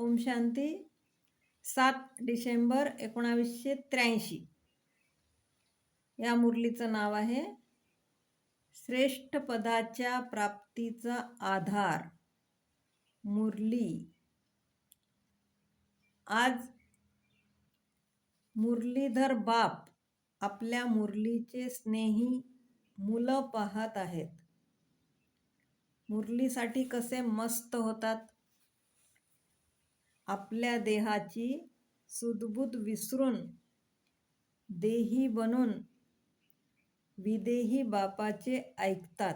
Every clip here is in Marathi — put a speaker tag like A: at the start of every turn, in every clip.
A: ओम शांती. सात डिसेंबर एकोणावीसशे त्र्याऐंशी. या मुरलीचं नाव आहे श्रेष्ठ पदाच्या प्राप्तीचा आधार. मुरली. आज मुरलीधर बाप आपल्या मुरलीचे स्नेही मुलं पाहत आहेत. मुरलीसाठी कसे मस्त होतात. आपल्या देहाची सुदबुद विसरून देही बनून विदेही बापाचे ऐकतात.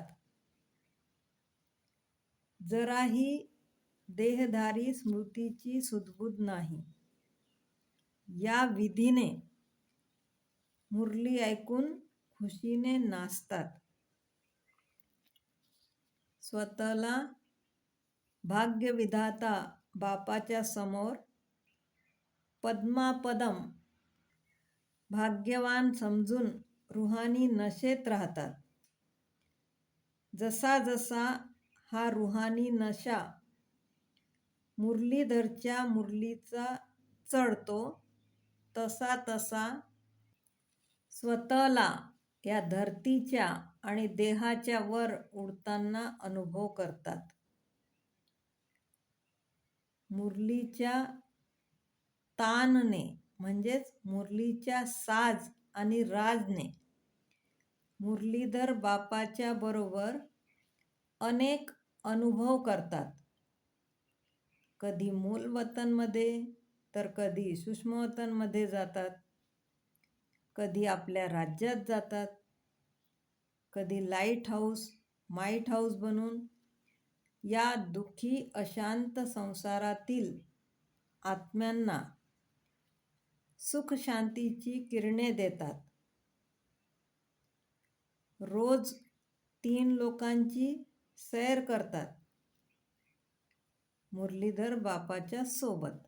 A: जराही देहधारी स्मृतीची सुदबुद नाही. या विधीने मुरली ऐकून खुशीने नाचतात. स्वतःला भाग्यविधाता बापाच्या समोर पद्मापदम भाग्यवान समजून रुहानी नशेत राहतात. जसा जसा हा रुहानी नशा मुरलीधरच्या मुरलीचा चढतो तसा तसा स्वतःला या धरतीच्या आणि देहाच्या वर उडताना अनुभव करतात. मुरलीच्या तानने म्हणजेच मुरलीच्या साज आणि राजने मुरलीधर बापाच्या बरोबर अनेक अनुभव करतात. कधी मूल वतनमध्ये तर कधी सूक्ष्मवतनमध्ये जातात. कधी आपल्या राज्यात जातात. कधी लाइट हाऊस माईट हाऊस बनून या दुःखी अशांत संसारातील आत्म्यांना सुख शांतीची किरणे देतात. रोज तीन लोकांची सैर करतात. मुरलीधर बापाच्या सोबत.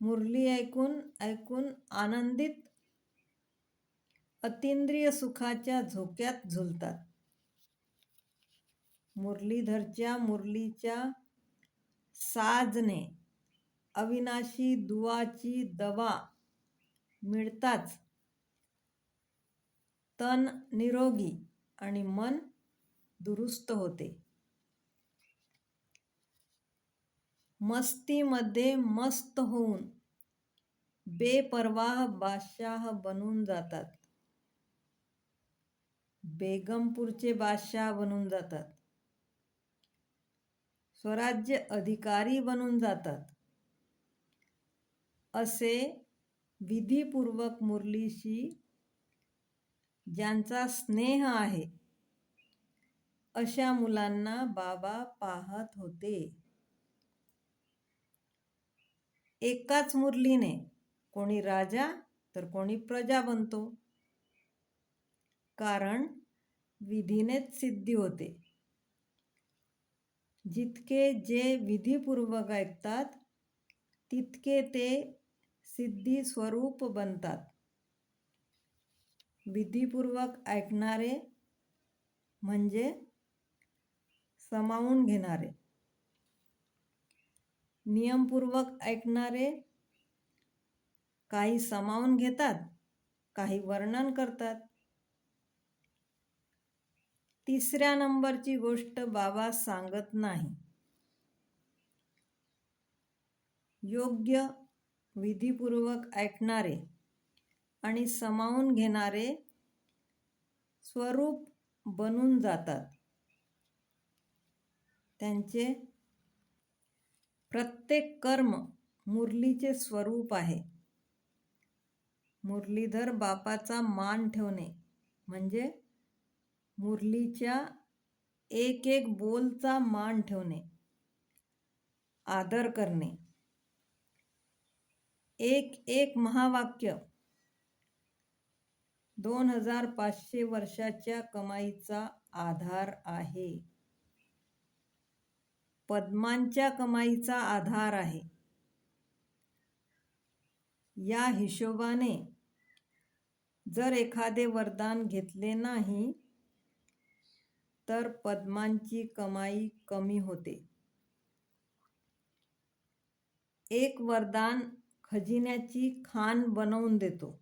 A: मुरली ऐकून ऐकून आनंदित अतिंद्रिय सुखाच्या झोक्यात झुलतात. मुरलीधरच्या मुरलीच्या साजने अविनाशी दुवाची दवा मिळताच तन निरोगी आणि मन दुरुस्त होते. मस्तीमध्ये मस्त होऊन बेपरवाह बादशाह बनून जातात. बेगमपूरचे बादशाह बनून जातात. स्वराज्य अधिकारी बनून जातात. असे विधीपूर्वक मुरलीशी ज्यांचा स्नेह आहे अशा मुलांना बाबा पाहत होते. एकाच मुरलीने कोणी राजा तर कोणी प्रजा बनतो. कारण विधीनेच सिद्धी होते. जितके जे विधीपूर्वक ऐकतात तितके ते सिद्धी स्वरूप बनतात. विधीपूर्वक ऐकणारे म्हणजे समावून घेणारे. नियमपूर्वक ऐकणारे काही समावून घेतात काही वर्णन करतात. तिसऱ्या नंबरची गोष्ट बाबा सांगत नाही. योग्य विधीपूर्वक ऐकणारे आणि समावून घेणारे स्वरूप बनून जातात. त्यांचे प्रत्येक कर्म मुरलीचे स्वरूप आहे. मुरलीधर बापाचा मान ठेवणे म्हणजे मुरलीच्या एक एक बोलचा मान ठेवणे आदर करणे. एक एक महावाक्य. दोन हजार पाचशे वर्षाच्या कमाईचा आधार आहे. पद्मांच्या कमाईचा आधार आहे. या हिशोबाने जर एखादे वरदान घेतले नाही तर पद्मांची कमाई कमी होते. एक वरदान खजिन्याची खाण बनवून देतो.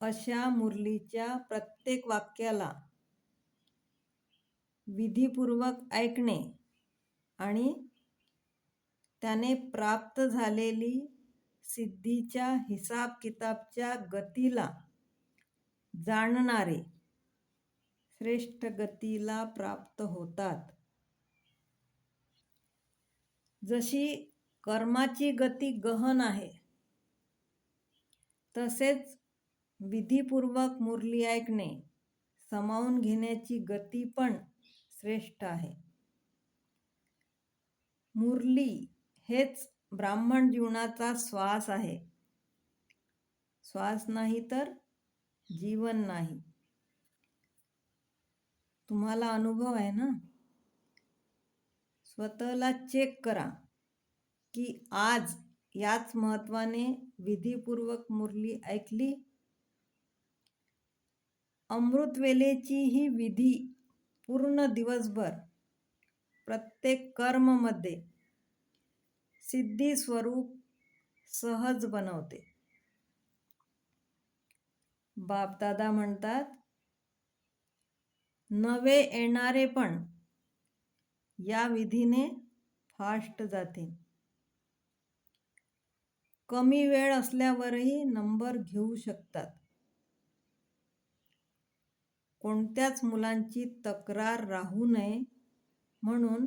A: अशा मुरलीच्या प्रत्येक वाक्याला विधीपूर्वक ऐकणे आणि त्याने प्राप्त झालेली सिद्धीच्या हिसाब किताबच्या गतीला जाणणारे श्रेष्ठ गतीला प्राप्त होतात. जशी कर्माची गती गहन आहे तसेच विधीपूर्वक मुरली ऐकणे समावून घेण्याची गती पण श्रेष्ठ आहे. मुरली हेच ब्राह्मण जीवनाचा श्वास आहे. श्वास नाही तर जीवन नाही. तुम्हाला अनुभव आहे ना? स्वतःला चेक करा की आज याच महत्वाने विधीपूर्वक मुरली ऐकली? अमृतवेलेची ही विधी पूर्ण दिवसभर प्रत्येक कर्ममध्ये सिद्धी स्वरूप सहज बनवते. बापदादा म्हणतात नवे येणारे पण या विधीने फास्ट जाते. कमी वेळ असल्यावरही नंबर घेऊ शकतात. कोणत्याच मुलांची तक्रार राहू नये म्हणून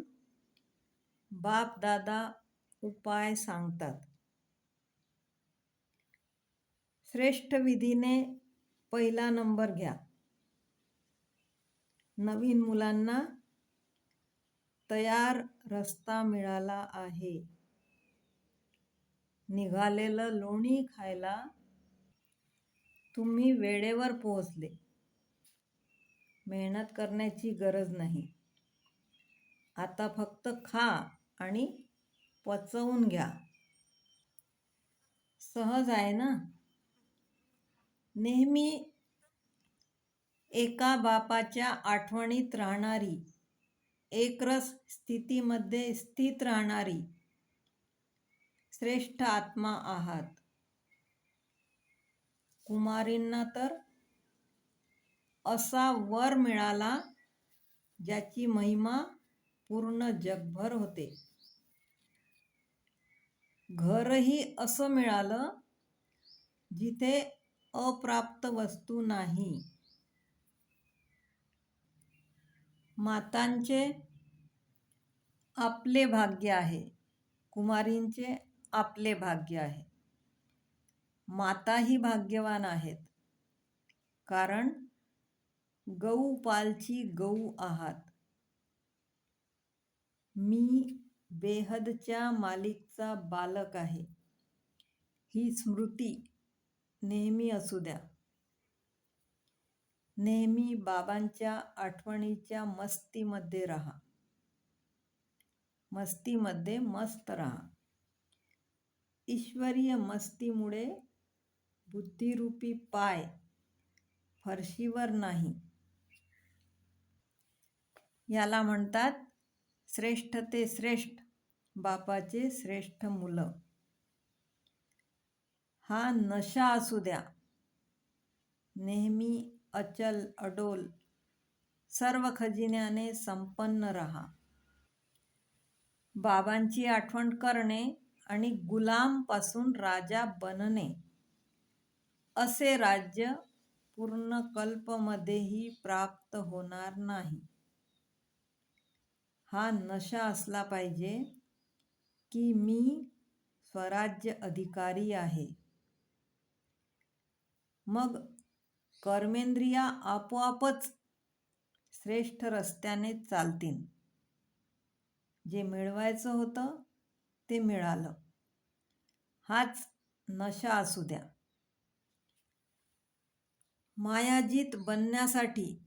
A: बाप दादा उपाय सांगतात. श्रेष्ठ विधीने पहिला नंबर घ्या. नवीन मुलांना तयार रस्ता मिळाला आहे. निघालेलं लोणी खायला तुम्ही वेळेवर पोहोचले. मेहनत करण्याची गरज नाही. आता फक्त खा आणि पचवून घ्या. सहज आहे ना? नेहमी एका बापाच्या आठवणीत राहणारी एकरस स्थितीमध्ये स्थित राहणारी श्रेष्ठ आत्मा आहात. कुमारींना तर असा वर मिळाला ज्याची महिमा पूर्ण जगभर होते. घरही असं मिळालं जिथे अप्राप्त वस्तू नाही. मातांचे आपले भाग्य आहे. कुमारींचे आपले भाग्य आहे. माताही भाग्यवान आहेत. कारण गऊ पालची गऊ आहात. मी बेहदच्या मालिकचा बालक आहे. ही स्मृती नेहमी असू द्या. नेहमी बाबांच्या आठवणीच्या मस्तीमध्ये राहा. मस्तीमध्ये मस्त राहा. ईश्वरीय मस्तीमुळे बुद्धिरूपी पाय फरशीवर नाही. याला म्हणतात श्रेष्ठ ते श्रेष्ठ बापाचे श्रेष्ठ मुलं. हा नशा असू द्या. नेहमी अचल अडोल सर्व खजिन्याने संपन्न रहा. बाबांची आठवण करणे आणि गुलामपासून राजा बनणे असे राज्य पूर्ण कल्पमध्येही प्राप्त होणार नाही. हा नशा असला पाहिजे की मी स्वराज्य अधिकारी आहे. मग कर्मेंद्रिया आपोआपच श्रेष्ठ रस्त्याने चालतील. जे मिळवायचं होतं ते मिळालं. हाच नशा असू द्या. मायाजीत बनण्यासाठी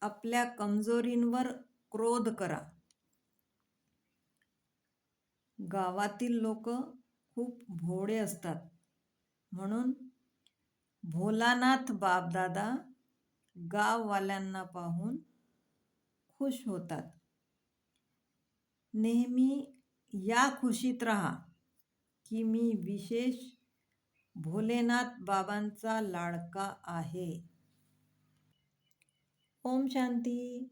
A: आपल्या कमजोरींवर क्रोध करा. गावातील लोक खूप भोळे असतात. म्हणून भोलानाथ बापदादा गाववाल्यांना पाहून खुश होतात. नेहमी या खुशीत राहा की मी विशेष भोलेनाथ बाबांचा लाडका आहे. ओम शांती.